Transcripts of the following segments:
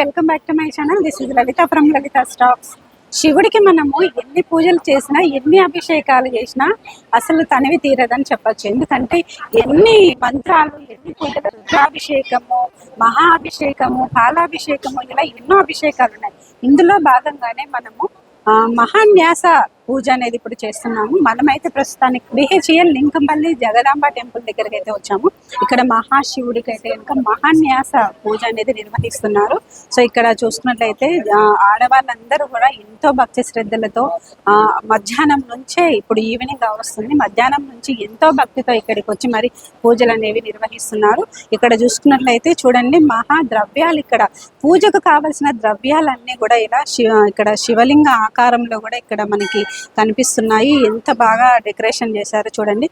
Welcome back to my channel. This is Lalitha from Lalitha stacks శివుడికి మనము ఎన్ని పూజలు చేసినా ఎన్ని అభిషేకాలు చేసినా అసలు తనివి తీరదని చెప్పొచ్చు. ఎందుకంటే ఎన్ని మంత్రాలు ఎన్ని పూజలు రుద్రాభిషేకము మహా అభిషేకము పాలాభిషేకము ఇలా ఎన్నో అభిషేకాలు ఉన్నాయి. ఇందులో భాగంగానే మనము మహాన్యాస పూజ అనేది ఇప్పుడు చేస్తున్నాము. మనమైతే ప్రస్తుతానికి బిహెచ్ఎల్ లింకంపల్లి జగదాంబ టెంపుల్ దగ్గరికి అయితే వచ్చాము. ఇక్కడ మహాశివుడికి అయితే కనుక మహాన్యాస పూజ అనేది నిర్వహిస్తున్నారు. సో ఇక్కడ చూసుకున్నట్లయితే ఆడవాళ్ళందరూ కూడా ఎంతో భక్తి శ్రద్ధలతో ఆ, మధ్యాహ్నం నుంచే ఇప్పుడు ఈవినింగ్ వస్తుంది మధ్యాహ్నం నుంచి ఎంతో భక్తితో ఇక్కడికి వచ్చి మరి పూజలు అనేవి నిర్వహిస్తున్నారు. ఇక్కడ చూసుకున్నట్లయితే చూడండి మహా ద్రవ్యాలు ఇక్కడ. పూజకు కావలసిన ద్రవ్యాలన్నీ కూడా ఇలా శివ ఇక్కడ శివలింగ ఆకారంలో కూడా ఇక్కడ మనకి కనిపిస్తున్నాయి. ఎంత బాగా డెకరేషన్ చేశారో చూడండి.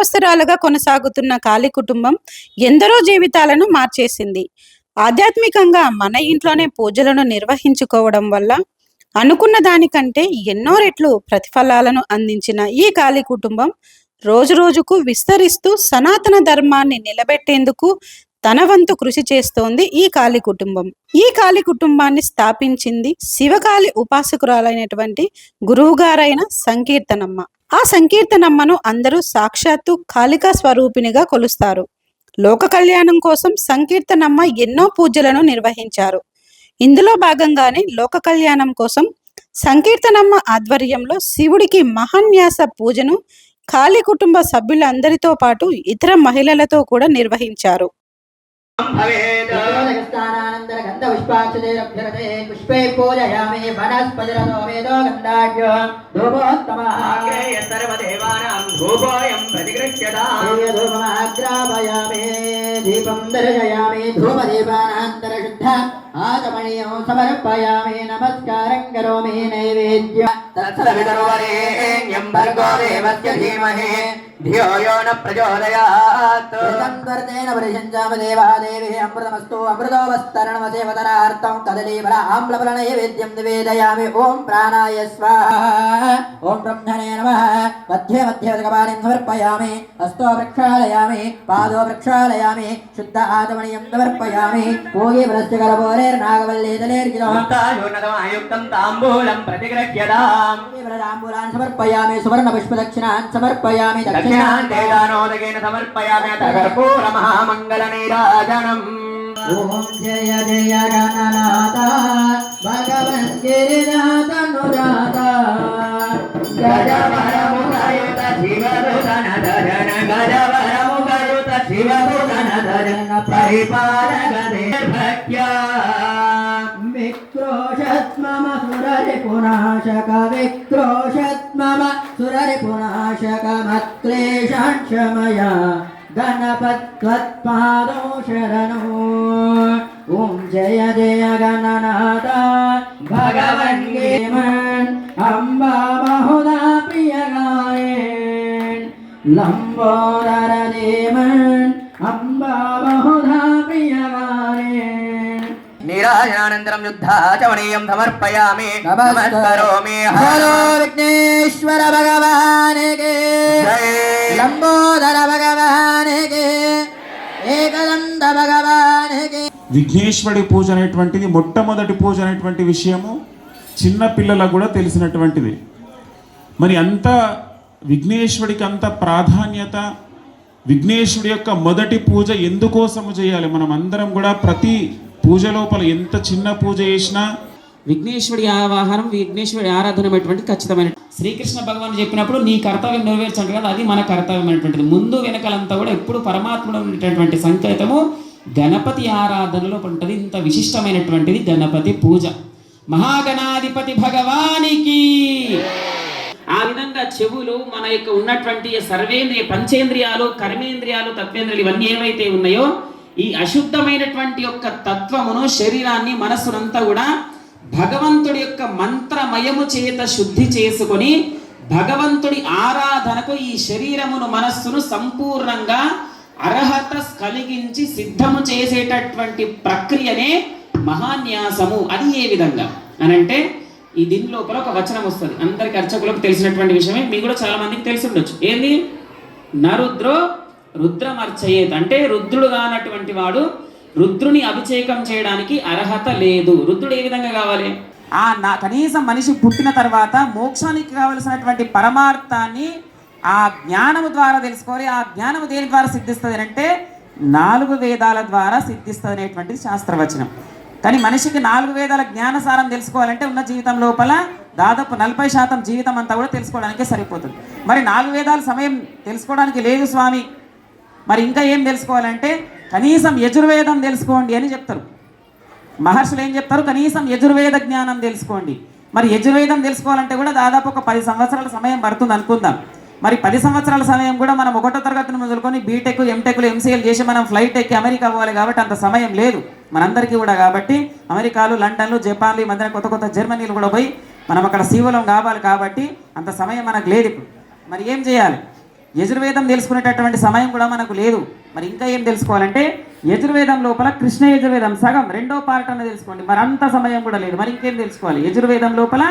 సంవత్సరాలుగా కొనసాగుతున్న కాళీ కుటుంబం ఎందరో జీవితాలను మార్చేసింది. ఆధ్యాత్మికంగా మన ఇంట్లోనే పూజలను నిర్వహించుకోవడం వల్ల అనుకున్న దానికంటే ఎన్నో రెట్లు ప్రతిఫలాలను అందించిన ఈ కాళీ కుటుంబం రోజు రోజుకు విస్తరిస్తూ సనాతన ధర్మాన్ని నిలబెట్టేందుకు తన వంతు కృషి చేస్తోంది ఈ కాళీ కుటుంబం. ఈ కాళీ కుటుంబాన్ని స్థాపించింది శివకాళి ఉపాసకురాలైనటువంటి గురువుగారైన సంకీర్తనమ్మ. ఆ సంకీర్తనమ్మను అందరూ సాక్షాత్తు కాళికా స్వరూపిణిగా కొలుస్తారు. లోక కళ్యాణం కోసం సంకీర్తనమ్మ ఎన్నో పూజలను నిర్వహించారు. ఇందులో భాగంగానే లోక కళ్యాణం కోసం సంకీర్తనమ్మ ఆధ్వర్యంలో శివుడికి మహాన్యాస పూజను కాళీ కుటుంబ సభ్యులందరితో పాటు ఇతర మహిళలతో కూడా నిర్వహించారు. पुष्पे पूजयामि वनस्पतिरतो वेदो गन्धाढ्यो धूपोत्तमाग्रेय सर्वदेवानां धूपोऽयं प्रतिगृह्यताग्रापयामि दीपं दर्शयामि धूपदीपानान्तरशुद्ध आगमनीयं समर्पयामि नमस्कारं करोमि नैवेद्य तत्सवितरो वरेण्यं भर्गो देवस्य धीमहि యో న ప్రచోదయాత్ ేన పరిశంచామ దేవాదేవి అమృతమస్తు అమృతోపస్తరణమసేవతరార్థం కదలీఫల ఆమ్లఫల నైవేద్యం నివేదయామి ఓం ప్రాణాయ స్వాహ ఓం బ్రహ్మణే నమ మధ్య మధ్య కపాలిం సమర్పయామి హస్తో ప్రక్షాళయామి పాదో ప్రక్షాళయామి శుద్ధ ఆచమనీయం సమర్పయామి భోగి వరస్య కలపోరేర్నాగవల్లే తలేర్జిలో యుక్తం తాంబూలం ప్రతిగృహ్యతాం తాంబూలాన్ని దక్షిణాన్ని సమర్పయామి అత కర్పూర మహామంగళ నీరాజనం ఓం జయ జయ గణనాథ భగవన్ గిరినాథ నురాధ గజవరముఖయుత శివదుతనధరణ గజవరముఖయుత శివదుతనధరణ పరిపాలక భక్త్యా విక్రోషత్మమ సురరి పునాశక విక్రోషత్మమ సురరి పునాశక మత్క్లేశాన్ క్షమయ గణపత్వత్పాదో శరణో ఓం జయ జయ గణనాథ భగవన్ గేమన్ అంబా బహుదా ప్రియ గాయన్ లంబోదర దేవన్ అంబా నీరాజనానంతరం యుద్ధాచమనీయం సమర్పయామి. నమస్కరోమి. హలో విఘ్నేశ్వర భగవానికి జై. లంబోదర భగవానికి ఏకదంత భగవానికి విఘ్నేశ్వరుడి పూజ అనేటువంటిది మొట్టమొదటి పూజ అనేటువంటి విషయము చిన్న పిల్లలకు కూడా తెలిసినటువంటిది. మరి అంత విఘ్నేశ్వరుడికి అంత ప్రాధాన్యత విఘ్నేశ్వరుడి యొక్క మొదటి పూజ ఎందుకోసము చేయాలి? మనం అందరం కూడా ప్రతి పూజ లోపల ఎంత చిన్న పూజ చేసినా విఘ్నేశ్వరి ఆవాహనం విఘ్నేశ్వరి ఆరాధన అనేటువంటి ఖచ్చితమైన శ్రీకృష్ణ భగవాన్ చెప్పినప్పుడు నీ కర్తవ్యం నెరవేర్చండి కదా అది మన కర్తవ్యం అనేటువంటిది ముందు వెనకలంతా కూడా ఎప్పుడు పరమాత్ముడు ఉండేటటువంటి సంకేతము గణపతి ఆరాధనలో ఉంటుంది. ఇంత విశిష్టమైనటువంటిది గణపతి పూజ. మహాగణాధిపతి భగవానికి. ఆ విధంగా చెవులు మన యొక్క ఉన్నటువంటి సర్వేంద్రియ పంచేంద్రియాలు కర్మేంద్రియాలు తత్వేంద్రియాలు ఇవన్నీ ఏవైతే ఉన్నాయో ఈ అశుద్ధమైనటువంటి యొక్క తత్వమును శరీరాన్ని మనస్సునంతా కూడా భగవంతుడి యొక్క మంత్రమయము చేత శుద్ధి చేసుకొని భగవంతుడి ఆరాధనకు ఈ శరీరమును మనస్సును సంపూర్ణంగా అర్హత కలిగించి సిద్ధము చేసేటటువంటి ప్రక్రియనే మహాన్యాసము. అది ఏ విధంగా? అని అంటే ఈ దీని లోపల ఒక వచనం వస్తుంది. అందరికి అర్చకులకు తెలిసినటువంటి విషయమే. మీకు కూడా చాలా మందికి తెలిసి ఉండొచ్చు. ఏంది? నరుద్రో రుద్రమర్చయేత్. అంటే రుద్రుడు కానటువంటి వాడు రుద్రుని అభిషేకం చేయడానికి అర్హత లేదు. రుద్రుడు ఏ విధంగా కావాలి? ఆ నా కనీసం మనిషి పుట్టిన తర్వాత మోక్షానికి కావలసినటువంటి పరమార్థాన్ని ఆ జ్ఞానము ద్వారా తెలుసుకోవాలి. ఆ జ్ఞానము దేని ద్వారా సిద్ధిస్తుంది అంటే నాలుగు వేదాల ద్వారా సిద్ధిస్తుంది అనేటువంటిది శాస్త్రవచనం. కానీ మనిషికి నాలుగు వేదాల జ్ఞానసారం తెలుసుకోవాలంటే ఉన్న జీవితం లోపల దాదాపు నలభై శాతం జీవితం అంతా కూడా తెలుసుకోవడానికే సరిపోతుంది. మరి నాలుగు వేదాల సమయం తెలుసుకోవడానికి లేదు స్వామి. మరి ఇంకా ఏం తెలుసుకోవాలంటే కనీసం యజుర్వేదం తెలుసుకోండి అని చెప్తారు. మహర్షులు ఏం చెప్తారు? కనీసం యజుర్వేద జ్ఞానం తెలుసుకోండి. మరి యజుర్వేదం తెలుసుకోవాలంటే కూడా దాదాపు ఒక పది సంవత్సరాల సమయం పడుతుంది అనుకుందాం. మరి పది సంవత్సరాల సమయం కూడా మనం ఒకటో తరగతిని మొదలుకొని బీటెక్ ఎంటెక్లు ఎంసీఎల్ చేసి మనం ఫ్లైట్ ఎక్కి అమెరికా పోవాలి కాబట్టి అంత సమయం లేదు. మనందరికీ కూడా కాబట్టి అమెరికాలు లండన్లు జపాన్లు ఈ మధ్యన కొత్త కొత్త జర్మనీలు కూడా పోయి మనం అక్కడ సీవలం కావాలి కాబట్టి అంత సమయం మనకు లేదు ఇప్పుడు. మరి ఏం చేయాలి? యజుర్వేదం తెలుసుకునేటటువంటి సమయం కూడా మనకు లేదు. మరి ఇంకా ఏం తెలుసుకోవాలంటే యజుర్వేదం లోపల కృష్ణ యజుర్వేదం సగం రెండో పార్ట్ అన్న తెలుసుకోండి. మరి అంత సమయం కూడా లేదు. మరి ఇంకేం తెలుసుకోవాలి? యజుర్వేదం లోపల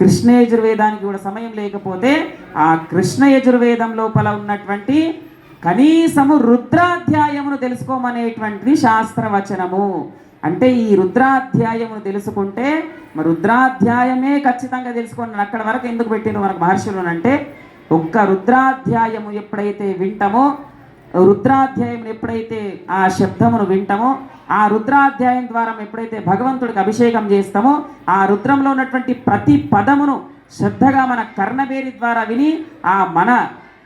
కృష్ణ యజుర్వేదానికి కూడా సమయం లేకపోతే ఆ కృష్ణ యజుర్వేదం లోపల ఉన్నటువంటి కనీసము రుద్రాధ్యాయమును తెలుసుకోమనేటువంటి శాస్త్రవచనము. అంటే ఈ రుద్రాధ్యాయమును తెలుసుకుంటే రుద్రాధ్యాయమే ఖచ్చితంగా తెలుసుకోండి. అక్కడ వరకు ఎందుకు పెట్టిన మనకు మహర్షులు అంటే ఒక్క రుద్రాధ్యాయము ఎప్పుడైతే వింటామో రుద్రాధ్యాయం ఎప్పుడైతే ఆ శబ్దమును వింటామో ఆ రుద్రాధ్యాయం ద్వారా ఎప్పుడైతే భగవంతుడికి అభిషేకం చేస్తామో ఆ రుద్రంలో ఉన్నటువంటి ప్రతి పదమును శ్రద్ధగా మన కర్ణబేరి ద్వారా విని ఆ మన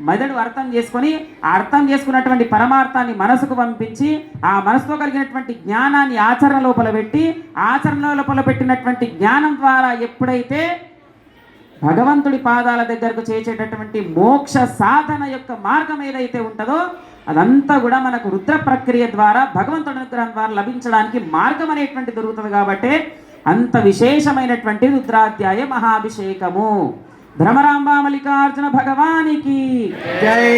మెదడు అర్థం చేసుకొని ఆ అర్థం చేసుకున్నటువంటి పరమార్థాన్ని మనసుకు పంపించి ఆ మనసుతో కలిగినటువంటి జ్ఞానాన్ని ఆచరణ లోపల పెట్టి ఆచరణ లోపల పెట్టినటువంటి జ్ఞానం ద్వారా ఎప్పుడైతే భగవంతుడి పాదాల దగ్గరకు చేసేటటువంటి మోక్ష సాధన యొక్క మార్గం ఏదైతే ఉంటుందో అదంతా కూడా మనకు రుద్ర ప్రక్రియ ద్వారా భగవంతుడి అనుగ్రహం ద్వారా లభించడానికి మార్గం అనేటువంటి దొరుకుతుంది కాబట్టి అంత విశేషమైనటువంటి రుద్రాధ్యాయ మహాభిషేకము. భ్రమరాంబా మల్లికార్జున భగవానికి జై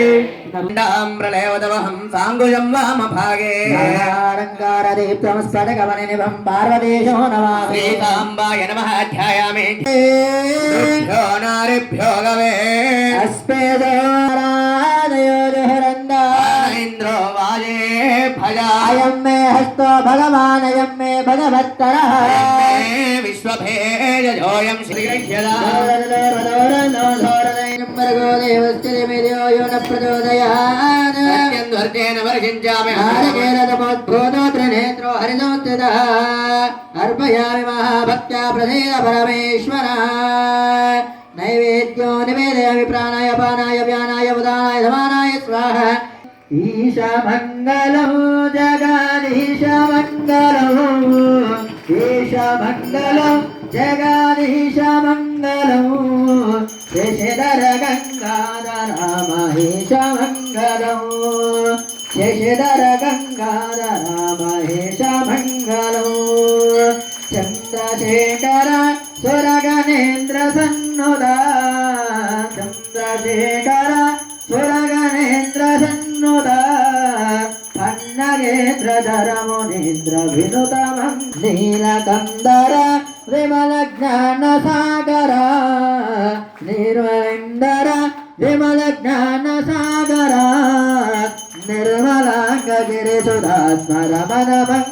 ండామ్రలేవదవహం సాంగుజం వామభాగే రంగారదీప్తమస్ఫటకమనినిభం పార్వతీశో నమామి శ్రీకాంబాయ నమః ధ్యాయామి రుభ్యో నారిభ్యో గవే। इन्द्रो वाजे भजायं मे हस्तो भगवानयं मे भगवत्तरः विश्वभेजोऽयं श्रीगृह्यदारगोदेवस्तिरिमिर्यो यो न प्रचोदयान्वर्तेन वर्षिञ्चामि हारकेरतमोद्भूतोऽत्र नेत्रो हरिदोत्तदः अर्पयामि महाभक्त्या प्रसीद परमेश्वरः नैवेद्यो निवेदयामि प्राणाय पानाय व्यानाय उदानाय समानाय स्वाहा ఈశమంగళము జగాదీశమంగళం ఈశమంగళం జగాదీశమంగళం శశిధర గంగాధర మహేశమంగళం శశిధర గంగాధర మహేశమంగళం చంద్రశేఖర సురగణేంద్ర సన్నుద చంద్రశేఖర గంగాధరము నిద్ర వినుతమం నీలకందర విమల జ్ఞాన సాగర నిర్మలిందర విమల జ్ఞాన సాగర నిర్మలాంగ గిరిసుధాత్మరమణమం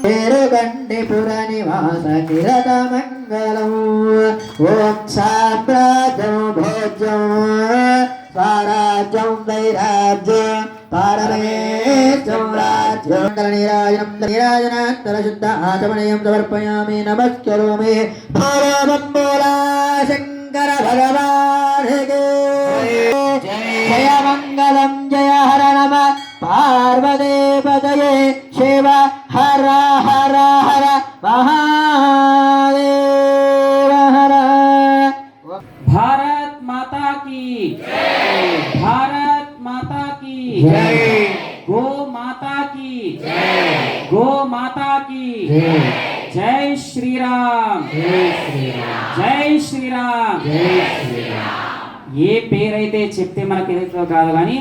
గండి పుర నివాస నిరత మంగళం ఓం సామ్రాజ్యం భోజ్యం స్వరాజ్యం వైరాజ్యం. శుద్ధ ఆచమనీయం సమర్పయామి నమస్కరోమి భారమంబోలా శంకర భగవాన్ జయ మంగళం జయ హర నమ పార్వదే పదయే శివ హర హర హర మహా జై శ్రీరామ్. జై శ్రీరామ్. ఏ పేరైతే చెప్తే మనకి ఏదైతే కాదు కానీ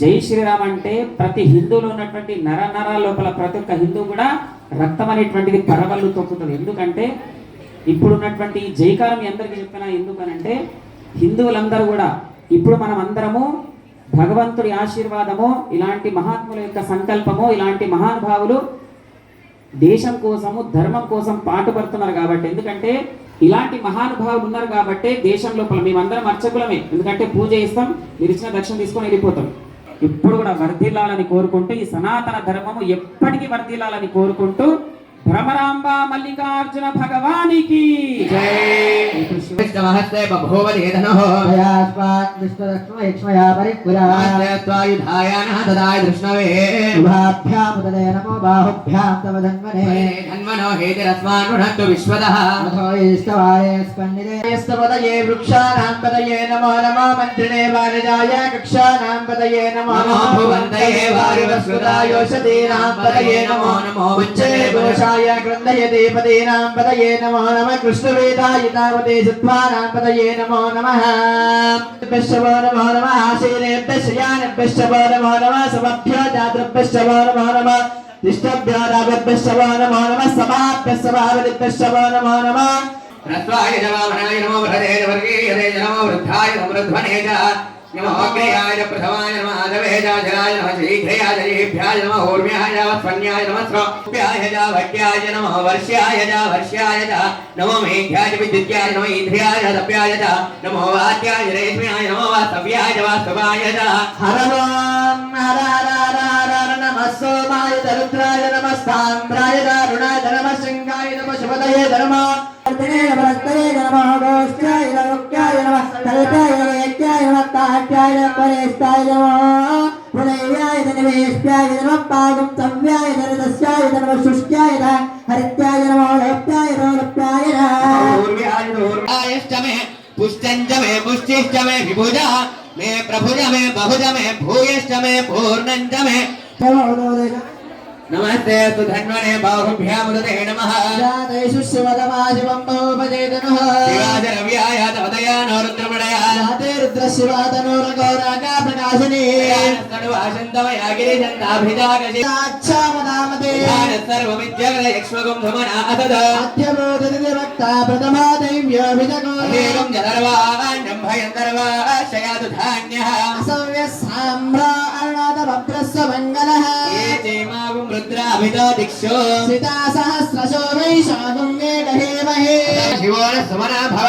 జై శ్రీరామ్ అంటే ప్రతి హిందువులో ఉన్నటువంటి నర నర లోపల ప్రతి ఒక్క హిందువు కూడా రక్తం అనేటువంటిది పరవళ్ళు తొక్కుతుంది. ఎందుకంటే ఇప్పుడున్నటువంటి జైకారం ఎందరికి చెప్పినా ఎందుకనంటే హిందువులందరూ కూడా ఇప్పుడు మనం అందరము భగవంతుడి ఆశీర్వాదము ఇలాంటి మహాత్ముల యొక్క సంకల్పము ఇలాంటి మహానుభావులు దేశం కోసము ధర్మం కోసం పాటుపడుతున్నారు కాబట్టి. ఎందుకంటే ఇలాంటి మహానుభావులు ఉన్నారు కాబట్టి దేశం లోపల మేమందరం అర్చకులమే. ఎందుకంటే పూజ చేస్తాం మీరు ఇచ్చిన దక్షిణ తీసుకొని వెళ్ళిపోతాం. ఇప్పుడు కూడా వర్ధిల్లాలని కోరుకుంటూ ఈ సనాతన ధర్మము ఎప్పటికీ వర్ధిల్లాలని కోరుకుంటూ భ్రమరాంబ మల్లికార్జున భగవానికి. విష్ణుమహస్తే బభూవదేధనః దయాస్మాత్ విశ్వదక్ష్మయక్ష్మయా పరిపురా త్వాయుధాయానః దదాయ దృష్ణవే. శుభాభ్యాముదయ నమో బాహుభ్యాం తవ ధన్వనే. ధన్మనో హేతిరస్మాన్నునత్తు విశ్వదః. అథోయిష్టవాయ స్పందిదేస్తపదయే వృక్షాణాం పదయే నమో నమో మంత్రిణే వారజాయ కక్షాణాం పదయే నమో నమో భువంతయే వారివస్వదాయోషధీనాం పదయే నమో నమో ఉచ్చే ఘోషాయ గ్రంథయతే పదీనాం పదయే నమో నమ. కృష్ణవేదాయితావతే సత్వానాం పదయే నమో నమః. పశ్చవో నమో నమః. శీలేభ్య శ్రియానిభ్యశ్చవో నమో నమః. సమభ్యో జాతృభ్యశ్చవో నమో నమః. తిష్టభ్యో రాగభ్యశ్చవో నమో నమః సమాభ్యస్సభావతిభ్యశ్చవో నమో. నమః రత్వాయ జవామనాయ నమో వృధేయ వర్గీయతే నమో. వృద్ధాయ సమృధ్వనే చ నమో అగ్రయాయ ప్రథమాయ నమ ఆదవేజ జలాయ నమ శీఘ్రయాయ జయేభ్యాయ నమ ఊర్మ్యాయ స్వన్యాయ నమ స్రోప్యాయ చ భట్యాయ నమ వర్ష్యాయ చ వర్ష్యాయ చ నమో మేఘ్యాయ విద్యుత్యాయ నమ ఇంద్రియాయ తప్యాయ చ నమో వాత్యాయ రేష్మ్యాయ నమో వాస్తవ్యాయ వాస్తవాయ చ హరవాం హర హర హర హర హర నమః సోమాయ దరుద్రాయ నమస్తాంబ్రాయ దారుణాయ నమ శృంగాయ నమ శుభదయే నమః వర్తనే నమస్తే నమః గోష్ఠాయ నమః నమః కల్పాయ నమః నమః తాట్యాయ పరేష్టాయ నమః పునయ్యాయ నివేష్యాయ నమః పాదం తవ్యాయ నరదస్యాయ నమః శుష్క్యాయ నమః హరిత్యాయ నమః లోప్యాయ నమః లోప్యాయ నమః ఊర్వ్యాయ ఊర్వాయశ్చ మే పుష్టంచ మే పుష్టిశ్చ మే విభుజ మే ప్రభుజ మే బహుజ మే భూయశ్చ మే పూర్ణంచ మే నమస్తే సు ధన్వనే బాహుభ్యాముదతే నమః. జాతేషు శివదమాశివం బహుపదేతనః శివాజరవ్యాయ తవదయానో రుద్రమణయ జాతే రుద్రశివాతనూరగౌరాగా ప్రకాశిని గిరిజంతాభిజాగసి సాక్షామదామతే సర్వమిద్యగలయక్ష్మగం ధమన అతద అధ్యబోధని భక్త ప్రథమా దైవ్యోభిజగో అదేవం జనర్వాణ్యం భయంతర్వాశయాదు ధాన్యః అసవ్య సామ్రా అరుణాద భద్రస్వ మంగళః రుద్రాభితో దిక్షో సీతా సహస్రశో వైశాఖం వేదహేమహే శివోన సుమనా భవ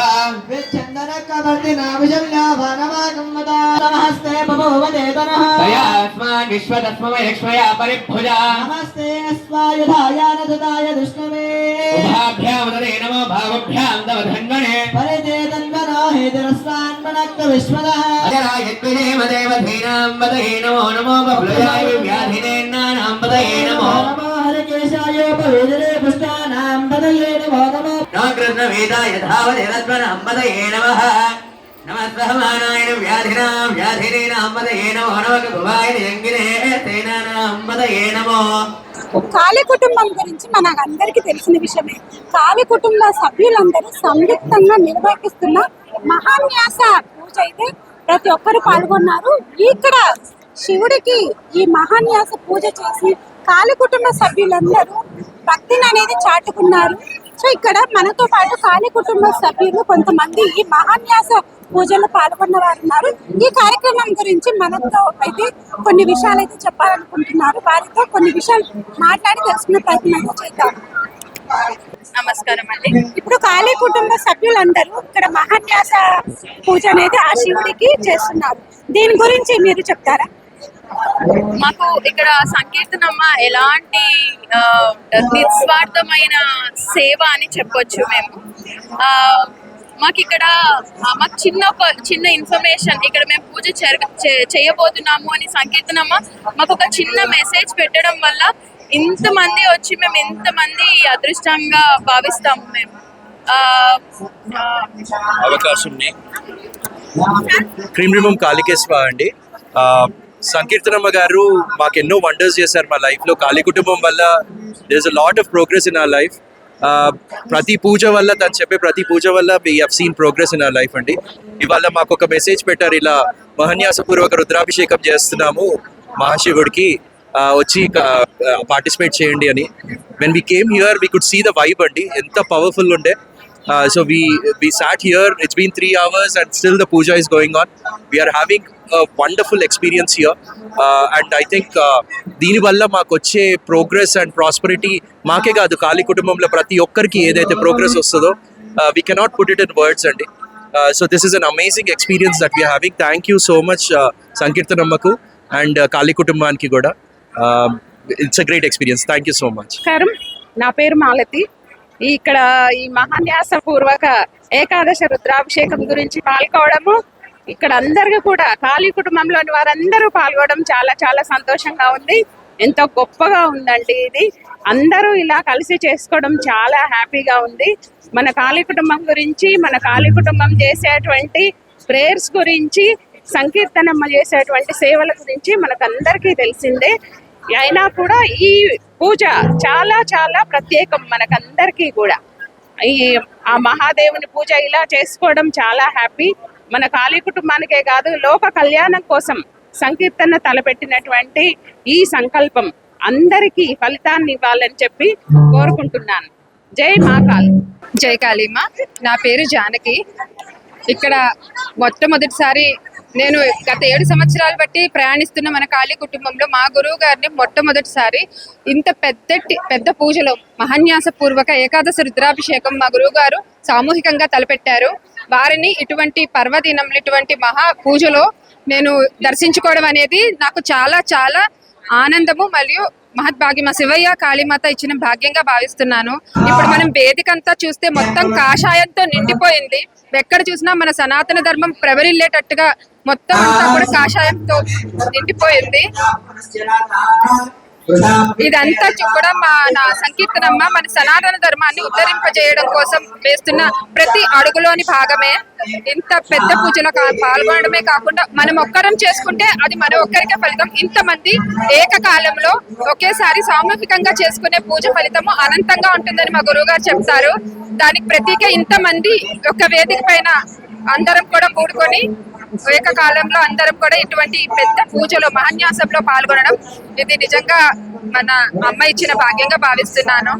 విచ్చందన కవర్తి నాభిజల్లా వనమాగం వదా నమస్తే బభోవదేతనః తయాస్మాన్ విశ్వతస్మయక్ష్మయా పరిభుజ నమస్తే అస్వాయుధాయ నదాయ దుష్ణమే ఉభాభ్యాముదరే నమో భావభ్యాం తవ ధన్వనే పరిచేతన్వనో హేతురస్వాన్మనక్త విశ్వదః అజరాయద్విజేమ దేవధీనాం వదహే నమో నమో కాళీ కుటుంబం గురించి మనకు అందరికీ తెలిసిన విషయమే. కాళీ కుటుంబ సభ్యులందరూ సంయుక్తంగా నిర్వహిస్తున్న మహాన్యాస పూజ అయితే ప్రతి ఒక్కరు పాల్గొన్నారు. ఇక్కడ శివుడికి ఈ మహాన్యాస పూజ చేసి కాళీ కుటుంబ సభ్యులందరూ భక్తిని అనేది చాటుకున్నారు. సో ఇక్కడ మనతో పాటు కాళీ కుటుంబ సభ్యులు కొంతమంది ఈ మహాన్యాస పూజలో పాల్గొన్న వారు ఉన్నారు. ఈ కార్యక్రమం గురించి మనతో అయితే కొన్ని విషయాలు అయితే చెప్పాలనుకుంటున్నారు. వారితో కొన్ని విషయాలు మాట్లాడి తెలుసుకునే ప్రయత్నం అయితే చేద్దాం. నమస్కారం అండి ఇప్పుడు కాళీ కుటుంబ సభ్యులందరూ ఇక్కడ మహాన్యాస పూజ అనేది ఆ శివుడికి చేస్తున్నారు. దీని గురించి మీరు చెప్తారా? మాకు ఇక్కడ సంకీర్తనమ్మ ఎలాంటి నిస్వార్థమైన సేవ అని చెప్పొచ్చు మేము. మాకు ఇక్కడ మాకు చిన్న ఒక చిన్న ఇన్ఫర్మేషన్ ఇక్కడ మేము పూజ చే- చేయబోతున్నాము అని సంకీర్తనమ్మ మాకు ఒక చిన్న మెసేజ్ పెట్టడం వల్ల ఇంతమంది వచ్చి మేము ఇంతమంది అదృష్టంగా భావిస్తాము మేము. అవకాశం క్రీమ్ రిమం కాళికేశ్వ అండి. సంకీర్తనమ్మ గారు మాకు ఎన్నో వండర్స్ చేశారు మా లైఫ్లో కాళీ కుటుంబం వల్ల there a lot of progress in our life ప్రతి పూజ వల్ల తను చెప్పే ప్రతి పూజ వల్ల we have seen progress in our life అండి. ఇవాళ మాకు ఒక మెసేజ్ పెట్టారు ఇలా మహన్యాసపూర్వక రుద్రాభిషేకం చేస్తున్నాము మహాశివుడికి. వచ్చి పార్టిసిపేట్ చేయండి అని. When we came here we could see the vibe అండి. ఎంత పవర్ఫుల్ ఉండే. Uh, so we we sat here. It's been three hours, and still the puja is going on. We are having a wonderful experience here, uh, and I think uh, దీని వల్ల మాకు వచ్చే progress and prosperity మాకే కాదు కాళీ కుటుంబంలో ప్రతి ఒక్కరికి ఏదైతే ప్రోగ్రెస్ వస్తుందో we cannot put it in words అండి. So this is an amazing experience that we're having thank you so much సంకీర్తనమ్మకు and Kali కుటుంబానికి కూడా it's a great experience thank you so much నా పేరు మాలతి. ఇక్కడ ఈ మహాన్యాస పూర్వక ఏకాదశ రుద్రాభిషేకం గురించి పాల్గొవడము ఇక్కడ అందరికీ కూడా కాళీ కుటుంబంలోని వారందరూ పాల్గొనడం చాలా చాలా సంతోషంగా ఉంది. ఎంతో గొప్పగా ఉందండి ఇది. అందరూ ఇలా కలిసి చేసుకోవడం చాలా హ్యాపీగా ఉంది. మన కాళీ కుటుంబం గురించి మన కాళీ కుటుంబం చేసేటువంటి ప్రేయర్స్ గురించి సంకీర్తనమ్మ చేసేటువంటి సేవల గురించి మనకందరికీ తెలిసిందే. అయినా కూడా ఈ పూజ చాలా చాలా ప్రత్యేకం మనకందరికీ కూడా. ఈ ఆ మహాదేవుని పూజ ఇలా చేసుకోవడం చాలా హ్యాపీ. మన కాళీ కుటుంబానికే కాదు లోక కళ్యాణం కోసం సంకీర్తన తలపెట్టినటువంటి ఈ సంకల్పం అందరికీ ఫలితాన్ని ఇవ్వాలని చెప్పి కోరుకుంటున్నాను. జై మాకాల్ జై కాళీమా నా పేరు జానకి. ఇక్కడ మొట్టమొదటిసారి నేను గత ఏడు సంవత్సరాలు బట్టి ప్రయాణిస్తున్న మన కాళీ కుటుంబంలో మా గురువు గారిని మొట్టమొదటిసారి ఇంత పెద్ద పెద్ద పూజలో మహాన్యాస పూర్వక ఏకాదశి రుద్రాభిషేకం మా గురువు గారు సామూహికంగా తలపెట్టారు. వారిని ఇటువంటి పర్వదినం ఇటువంటి మహా పూజలో నేను దర్శించుకోవడం అనేది నాకు చాలా చాలా ఆనందము మరియు మహద్భాగ్యం శివయ్య కాళీమాత ఇచ్చిన భాగ్యంగా భావిస్తున్నాను. ఇప్పుడు మనం వేదిక అంతా చూస్తే మొత్తం కాషాయంతో నిండిపోయింది. ఎక్కడ చూసినా మన సనాతన ధర్మం ప్రవరిల్లేటట్టుగా మొత్తం అంతా కూడా కాషాయంతో నిండిపోయింది. ఇదంతా కూడా మా నా సంకీర్తనమ్మ మన సనాతన ధర్మాన్ని ఉద్ధరింపజేయడం కోసం వేస్తున్న ప్రతి అడుగులోని భాగమే. ఇంత పెద్ద పూజలో పాల్గొనడమే కాకుండా మనం ఒక్కరం చేసుకుంటే అది మన ఒక్కరికే ఫలితం. ఇంతమంది ఏకకాలంలో ఒకేసారి సామూహికంగా చేసుకునే పూజ ఫలితము అనంతంగా ఉంటుందని మా గురువు గారు చెప్తారు. దానికి ప్రతీక ఇంతమంది ఒక వేదిక పైన అందరం కూడా కూడుకొని ఏకకాలంలో అందరం కూడా ఇటువంటి పెద్ద పూజలో మహాన్యాసంలో పాల్గొనడం ఇది నిజంగా మన అమ్మ ఇచ్చిన భాగ్యంగా భావిస్తున్నాను.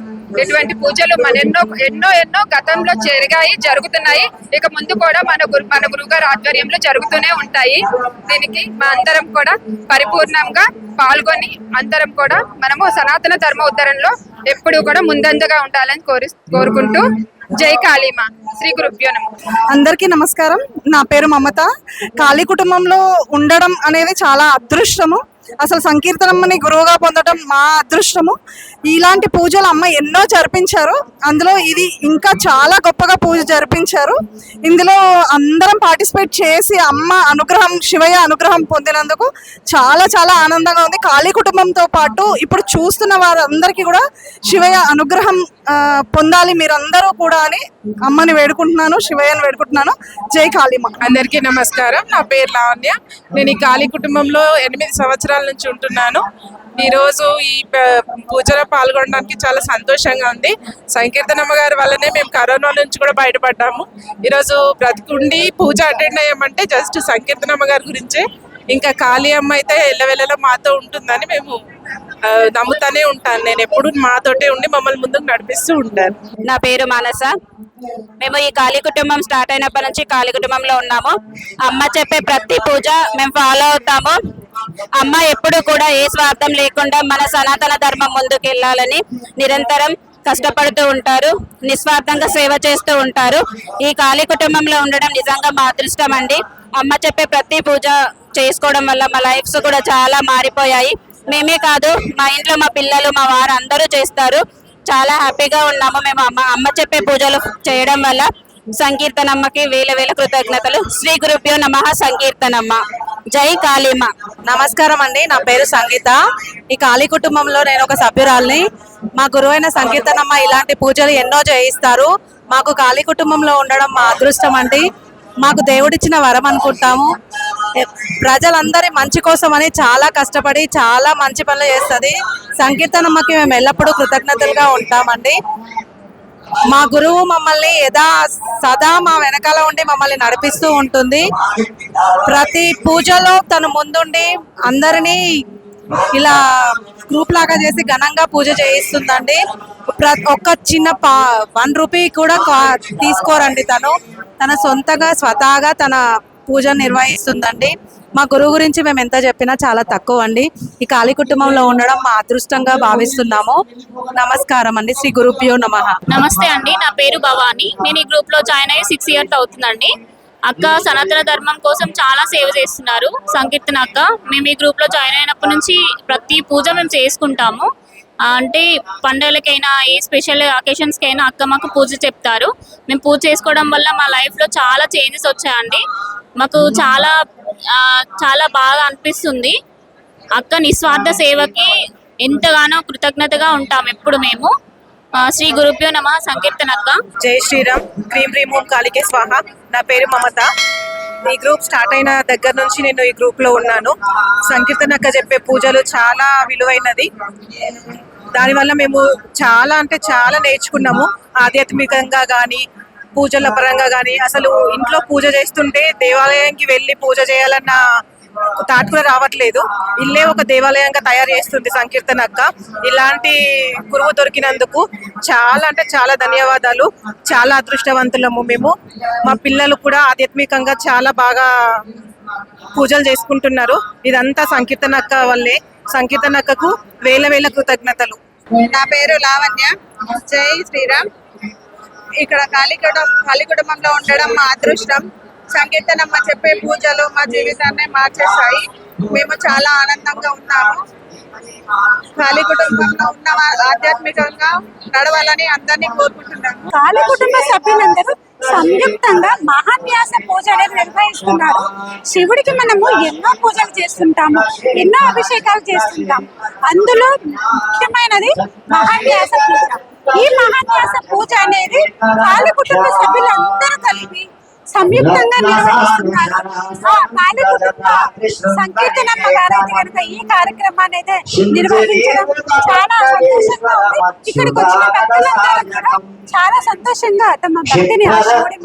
ఇటువంటి పూజలు మన ఎన్నో ఎన్నో ఎన్నో గతంలో జరిగాయి జరుగుతున్నాయి. ఇక ముందు కూడా మన గురు మన గురుగారు ఆధ్వర్యంలో జరుగుతూనే ఉంటాయి. దీనికి మా అందరం కూడా పరిపూర్ణంగా పాల్గొని అందరం కూడా మనము సనాతన ధర్మ ఉద్ధరణలో ఎప్పుడు కూడా ముందంజగా ఉండాలని కోరి కోరుకుంటూ జై కాళీమా. శ్రీ గురుభ్యో నమ. అందరికీ నమస్కారం. నా పేరు మమత. కాళీ కుటుంబంలో ఉండడం అనేది చాలా అదృష్టము. అసలు సంకీర్తనమ్మని గురువుగా పొందడం మా అదృష్టము. ఇలాంటి పూజలు అమ్మ ఎన్నో జరిపించారు. అందులో ఇది ఇంకా చాలా గొప్పగా పూజ జరిపించారు. ఇందులో అందరం పార్టిసిపేట్ చేసి అమ్మ అనుగ్రహం శివయ్య అనుగ్రహం పొందినందుకు చాలా చాలా ఆనందంగా ఉంది. కాళీ కుటుంబంతో పాటు ఇప్పుడు చూస్తున్న వారందరికీ కూడా శివయ్య అనుగ్రహం పొందాలి మీరందరూ కూడా అని అమ్మని వేడుకుంటున్నాను శివయ్యని వేడుకుంటున్నాను. జై కాళీమ అందరికీ నమస్కారం. నా పేరు లావణ్య. నేను ఈ కాళీ కుటుంబంలో ఎనిమిది సంవత్సరాలు నుంచి ఉంటున్నాను. ఈరోజు ఈ పూజలో పాల్గొనడానికి చాలా సంతోషంగా ఉంది. సంకీర్తనమ్మ గారి వల్లనే మేము కరోనా నుంచి కూడా బయటపడ్డాము. ఈరోజు బ్రతికుండి పూజ అటెండ్ అయ్యామంటే జస్ట్ సంకీర్తనమ్మ గారి గురించే. ఇంకా కాళీ అమ్మ అయితే ఎల్లవెల్లలో మాతో ఉంటుందని మేము నమ్ముతానే ఉంటాను. నేను ఎప్పుడు మాతోటే ఉండి మమ్మల్ని ముందుకు నడిపిస్తూ ఉంటాను. నా పేరు మానస. మేము ఈ కాళీ కుటుంబం స్టార్ట్ అయినప్పటి నుంచి కాళీ కుటుంబంలో ఉన్నాము. అమ్మ చెప్పే ప్రతి పూజ మేము ఫాలో అవుతాము. అమ్మ ఎప్పుడు కూడా ఏ స్వార్థం లేకుండా మన సనాతన ధర్మం ముందుకు వెళ్ళాలని నిరంతరం కష్టపడుతూ ఉంటారు నిస్వార్థంగా సేవ చేస్తూ ఉంటారు. ఈ కాళీ కుటుంబంలో ఉండడం నిజంగా మా అదృష్టం అండి. అమ్మ చెప్పే ప్రతి పూజ చేసుకోవడం వల్ల మా లైఫ్స్ కూడా చాలా మారిపోయాయి. మేమే కాదు మా ఇంట్లో మా పిల్లలు మా వారు అందరూ చేస్తారు. చాలా హ్యాపీగా ఉన్నాము మేము అమ్మ. అమ్మ చెప్పే పూజలు చేయడం వల్ల సంకీర్తనమ్మకి వేల వేల కృతజ్ఞతలు. శ్రీ గురుభ్యో నమ సంకీర్తనమ్మ. జై కాళీమ నమస్కారం అండి. నా పేరు సంగీత. ఈ కాళీ కుటుంబంలో నేను ఒక సభ్యురాల్ని. మా గురువైన సంగీతనమ్మ ఇలాంటి పూజలు ఎన్నో చేయిస్తారు. మాకు కాళీ కుటుంబంలో ఉండడం మా అదృష్టం అండి. మాకు దేవుడిచ్చిన వరం అనుకుంటాము. ప్రజలందరి మంచి కోసమని చాలా కష్టపడి చాలా మంచి పనులు చేస్తుంది. సంకీర్తనమ్మకి మేము ఎల్లప్పుడూ కృతజ్ఞతలుగా ఉంటామండి. మా గురువు మమ్మల్ని యథా సదా మా వెనకాల ఉండి మమ్మల్ని నడిపిస్తూ ఉంటుంది. ప్రతి పూజలో తను ముందుండి అందరినీ ఇలా గ్రూప్ లాగా చేసి ఘనంగా పూజ చేయిస్తుందండి. ప్ర ఒక్క చిన్న పా వన్ రూపీ కూడా కా- తీసుకోరండి తను. తన సొంతగా స్వతహాగా తన పూజ నిర్వహిస్తుందండి. మా గురువు గురించి మేము ఎంత చెప్పినా చాలా తక్కువ అండి ఈ కాళీ కుటుంబంలో ఉండడం మా అదృష్టంగా భావిస్తున్నాము. నమస్కారం అండి. శ్రీ గురుభ్యో నమ. నమస్తే అండి. నా పేరు భవాని. నేను ఈ గ్రూప్లో జాయిన్ అయ్యి సిక్స్ ఇయర్స్ అవుతుందండి. అక్క సనాతన ధర్మం కోసం చాలా సేవ చేస్తున్నారు. సంకీర్తన అక్క మేము ఈ గ్రూప్లో జాయిన్ అయినప్పటి నుంచి ప్రతి పూజ మేము చేసుకుంటాము. అంటే పండుగలకైనా ఏ స్పెషల్ అకేషన్స్కి అయినా అక్క మాకు పూజ చెప్తారు. మేము పూజ చేసుకోవడం వల్ల మా లైఫ్లో చాలా చేంజెస్ వచ్చాయండి. మాకు చాలా చాలా బాగా అనిపిస్తుంది. అక్క నిస్వార్థ సేవకి ఎంతగానో కృతజ్ఞతగా ఉంటాం ఎప్పుడు మేము. శ్రీ గురుభ్యో నమ సంకీర్తన అక్క. జై శ్రీరామ్ క్రీమ్ రిమూవ్ కాళికే స్వాహ. నా పేరు మమత. ఈ గ్రూప్ స్టార్ట్ అయిన దగ్గర నుంచి నేను ఈ గ్రూప్లో ఉన్నాను సంకీర్తనక్క చెప్పే పూజలు చాలా విలువైనది. దానివల్ల మేము చాలా అంటే చాలా నేర్చుకున్నాము. ఆధ్యాత్మికంగా కానీ పూజల పరంగా కానీ అసలు ఇంట్లో పూజ చేస్తుంటే దేవాలయానికి వెళ్ళి పూజ చేయాలన్న థాట్ కూడా రావట్లేదు. ఇల్లే ఒక దేవాలయంగా తయారు చేస్తుంది సంకీర్తన అక్క. ఇలాంటి గురువు దొరికినందుకు చాలా అంటే చాలా ధన్యవాదాలు. చాలా అదృష్టవంతులము మేము. మా పిల్లలు కూడా ఆధ్యాత్మికంగా చాలా బాగా పూజలు చేసుకుంటున్నారు. ఇదంతా సంకీర్తన అక్క వల్లే. సంకీర్తన అక్కకు వేల వేల కృతజ్ఞతలు. నా పేరు లావణ్య. జై శ్రీరామ్. ఇక్కడ కాళీకుటం కాళీ కుటుంబంలో ఉండడం మా అదృష్టం. సంకీర్తనమ్మ చెప్పే పూజలు మా జీవితాన్ని మార్చేస్తాయి మేము చాలా ఆనందంగా ఉన్నాము. కాళీ కుటుంబంలో ఉన్న ఆధ్యాత్మికంగా నడవాలని అందరినీ కోరుకుంటున్నాము. కాళీ కుటుంబ సభ్యులందరూ సంయుక్తంగా మహాన్యాస పూజ అనేది నిర్వహిస్తున్నారు. శివుడికి మనము ఎన్నో పూజలు చేస్తుంటాము ఎన్నో అభిషేకాలు చేస్తుంటాం అందులో ముఖ్యమైనది మహాన్యాస పూజ. ఈ మహాన్యాస పూజ అనేది కాళీ కుటుంబ సభ్యులందరూ కలిపి సంయుక్తంగా నిర్వహిస్తున్నారు. ఆ కుటుంబ సంకీర్తనమ్మ గారైతే కనుక ఈ కార్యక్రమాన్ని అయితే నిర్వహించడం చాలా సంతోషంగా ఉంది. ఇక్కడికి వచ్చిన పెద్దలందరూ కూడా చాలా సంతోషంగా తమ భక్తిని ఆ శివుడి